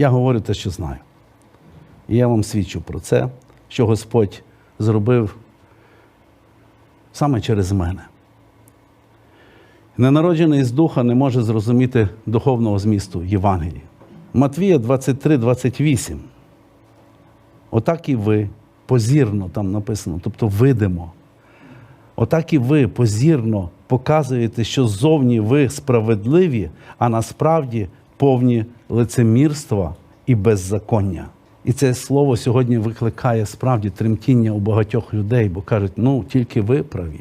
Я говорю те, що знаю. І я вам свідчу про це, що Господь зробив саме через мене. Ненароджений з духа не може зрозуміти духовного змісту Євангелії. Матвія 23, 28. Отак і ви позірно там написано, тобто видимо. Отак і ви позірно показуєте, що ззовні ви справедливі, а насправді повні лицемірства і беззаконня. І це слово сьогодні викликає справді тремтіння у багатьох людей, бо кажуть, ну тільки ви праві.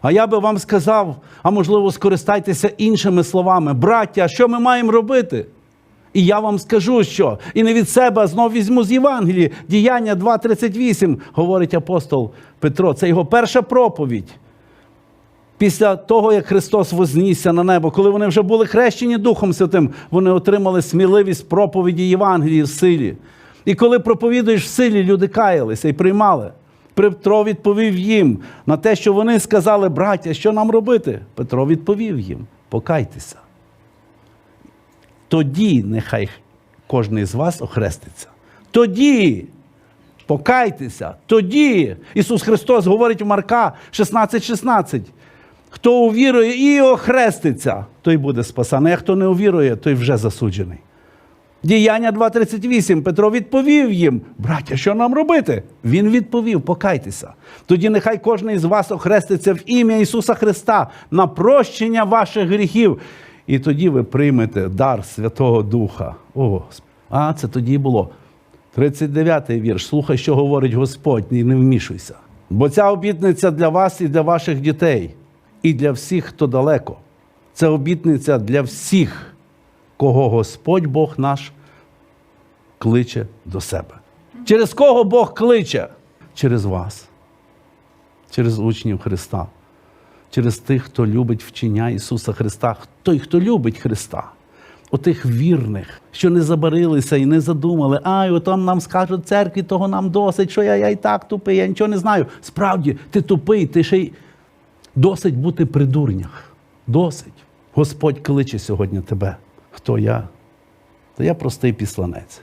А я би вам сказав, а можливо, скористайтеся іншими словами. Браття, що ми маємо робити? І я вам скажу, що і не від себе, а знов візьму з Євангелії. Діяння 2.38, говорить апостол Петро. Це його перша проповідь. Після того, як Христос вознісся на небо, коли вони вже були хрещені Духом Святим, вони отримали сміливість проповіді Євангелії в силі. І коли проповідуєш в силі, люди каялися і приймали. Петро відповів їм на те, що вони сказали, браття, що нам робити? Петро відповів їм: покайтеся. Тоді нехай кожен з вас охреститься. Тоді покайтеся, тоді Ісус Христос говорить в Марка 16,16. 16. Хто увірує і охреститься, той буде спасаний, а хто не увірує, той вже засуджений. Діяння 2.38. Петро відповів їм, браття, що нам робити? Він відповів: покайтеся. Тоді нехай кожен із вас охреститься в ім'я Ісуса Христа на прощення ваших гріхів. І тоді ви приймете дар Святого Духа. О, а це тоді було. 39-й вірш. Слухай, що говорить Господь, і не вмішуйся. Бо ця обітниця для вас і для ваших дітей, і для всіх, хто далеко. Це обітниця для всіх, кого Господь Бог наш кличе до себе. Через кого Бог кличе? Через вас, через учнів Христа, через тих, хто любить вчення Ісуса Христа, той, хто любить Христа. Отих вірних, що не забарилися і не задумали, ай, от там нам скажуть церкві, того нам досить, що я, я і так тупий, я нічого не знаю. Справді, ти тупий, ти ще й досить бути при дурнях. Досить. Господь кличе сьогодні тебе. Хто я? Та я простий післанець.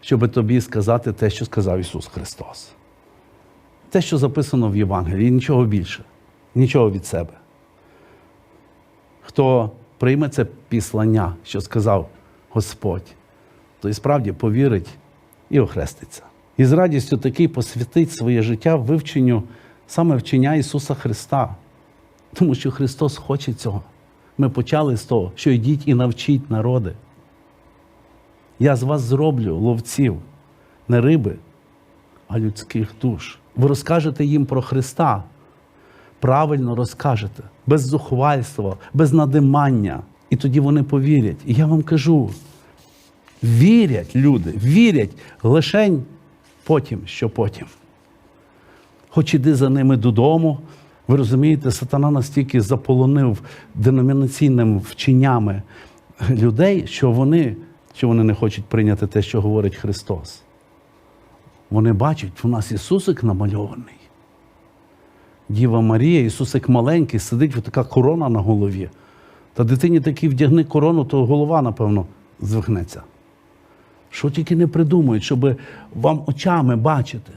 Щоб тобі сказати те, що сказав Ісус Христос. Те, що записано в Євангелії, нічого більше, нічого від себе. Хто прийме це післання, що сказав Господь, то і справді повірить і охреститься. І з радістю такий посвятить своє життя вивченню саме вчення Ісуса Христа. Тому що Христос хоче цього. Ми почали з того, що йдіть і навчіть народи. Я з вас зроблю ловців, не риби, а людських душ. Ви розкажете їм про Христа. Правильно розкажете, без зухвальства, без надимання. І тоді вони повірять. І я вам кажу: вірять люди, вірять лишень потім, що потім. Хоч іди за ними додому. Ви розумієте, сатана настільки заполонив деномінаційними вченнями людей, що вони, що вони не хочуть прийняти те, що говорить Христос. Вони бачать, у нас Ісусик намальований. Діва Марія, Ісусик маленький, сидить ось така корона на голові. Та дитині таки вдягни корону, то голова, напевно, звихнеться. Що тільки не придумають, щоб вам очами бачити.